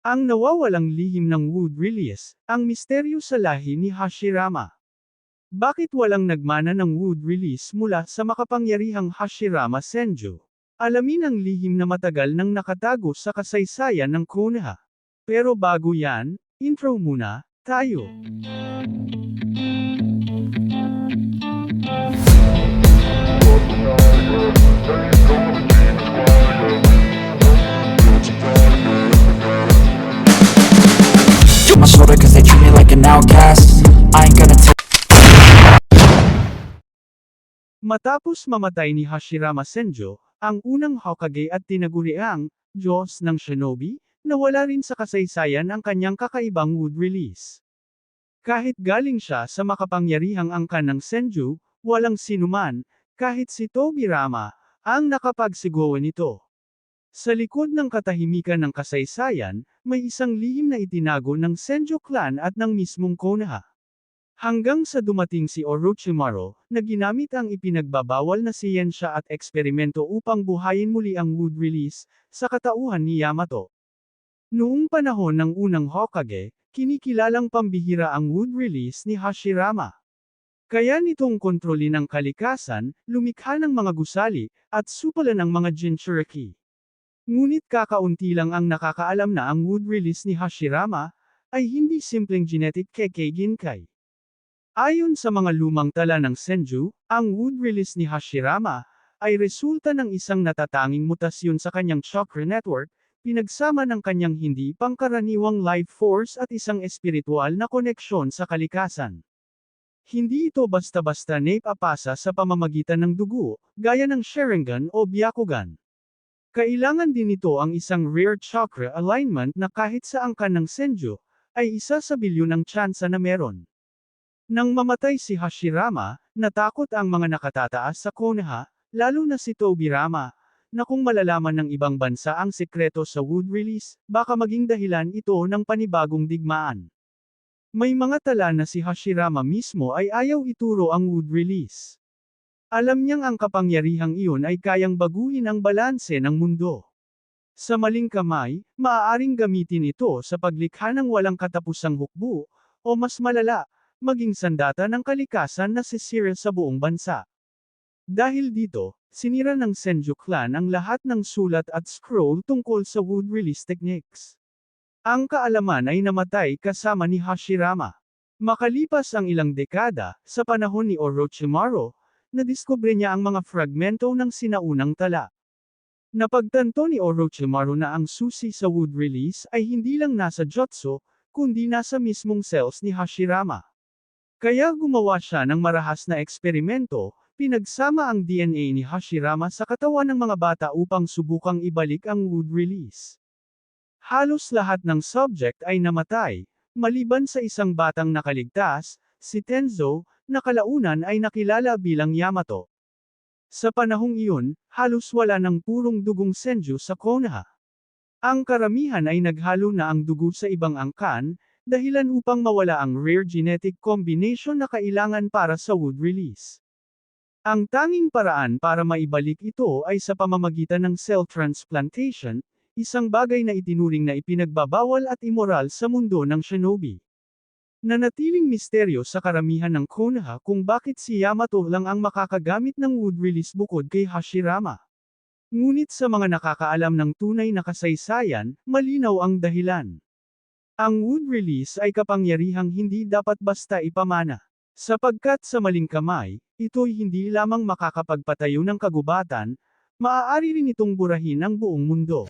Ang nawawalang lihim ng wood release, ang misteryo sa lahi ni Hashirama. Bakit walang nagmana ng wood release mula sa makapangyarihang Hashirama Senju? Alamin ang lihim na matagal nang nakatago sa kasaysayan ng Konoha. Pero bago yan, intro muna, tayo. Like an outcast I ain't gonna take Matapos mamatay ni Hashirama Senjo, ang unang Hokage at tinaguriang Diyos ng Shinobi, nawala rin sa kasaysayan ang kanyang kakaibang wood release. Kahit galing siya sa makapangyarihang angkan ng Senju, walang sinuman, kahit si Tobirama, ang nakapagsigawa nito. Sa likod ng katahimikan ng kasaysayan, may isang lihim na itinago ng Senjo clan at ng mismong Konoha. Hanggang sa dumating si Orochimaru, na ginamit ang ipinagbabawal na siyensya at eksperimento upang buhayin muli ang wood release, sa katauhan ni Yamato. Noong panahon ng unang Hokage, kinikilalang pambihira ang wood release ni Hashirama. Kaya nitong kontrolin ang kalikasan, lumikha ng mga gusali, at supalan ang mga Jinchuriki. Ngunit kakaunti lang ang nakakaalam na ang wood release ni Hashirama, ay hindi simpleng genetic keke ginkai. Ayon sa mga lumang tala ng Senju, ang wood release ni Hashirama, ay resulta ng isang natatanging mutasyon sa kanyang chakra network, pinagsama ng kanyang hindi pangkaraniwang life force at isang espiritual na koneksyon sa kalikasan. Hindi ito basta-basta naipapasa sa pamamagitan ng dugo, gaya ng Sharingan o Byakugan. Kailangan din ito ang isang rare chakra alignment na kahit sa angkan ng Senju, ay isa sa bilyon ang tsansa na meron. Nang mamatay si Hashirama, natakot ang mga nakatataas sa Konoha, lalo na si Tobirama, na kung malalaman ng ibang bansa ang sekreto sa wood release, baka maging dahilan ito ng panibagong digmaan. May mga tala na si Hashirama mismo ay ayaw ituro ang wood release. Alam niyang ang kapangyarihang iyon ay kayang baguhin ang balanse ng mundo. Sa maling kamay, maaaring gamitin ito sa paglikha ng walang katapusang hukbo, o mas malala, maging sandata ng kalikasan na sisira sa buong bansa. Dahil dito, sinira ng Senju clan ang lahat ng sulat at scroll tungkol sa wood release techniques. Ang kaalaman ay namatay kasama ni Hashirama. Makalipas ang ilang dekada, sa panahon ni Orochimaru, nadiskubre niya ang mga fragmento ng sinaunang tala. Napagtanto ni Orochimaru na ang susi sa wood release ay hindi lang nasa jutsu, kundi nasa mismong cells ni Hashirama. Kaya gumawa siya ng marahas na eksperimento, pinagsama ang DNA ni Hashirama sa katawan ng mga bata upang subukang ibalik ang wood release. Halos lahat ng subject ay namatay, maliban sa isang batang nakaligtas, si Tenzo, na kalaunan ay nakilala bilang Yamato. Sa panahong iyon, halos wala ng purong dugong Senju sa Konoha. Ang karamihan ay naghalo na ang dugo sa ibang angkan, dahilan upang mawala ang rare genetic combination na kailangan para sa wood release. Ang tanging paraan para maibalik ito ay sa pamamagitan ng cell transplantation, isang bagay na itinuring na ipinagbabawal at immoral sa mundo ng shinobi. Nanatiling misteryo sa karamihan ng Konoha kung bakit si Yamato lang ang makakagamit ng wood release bukod kay Hashirama. Ngunit sa mga nakakaalam ng tunay na kasaysayan, malinaw ang dahilan. Ang wood release ay kapangyarihang hindi dapat basta ipamana. Sapagkat sa maling kamay, ito'y hindi lamang makakapagpatayo ng kagubatan, maaari rin itong burahin ang buong mundo.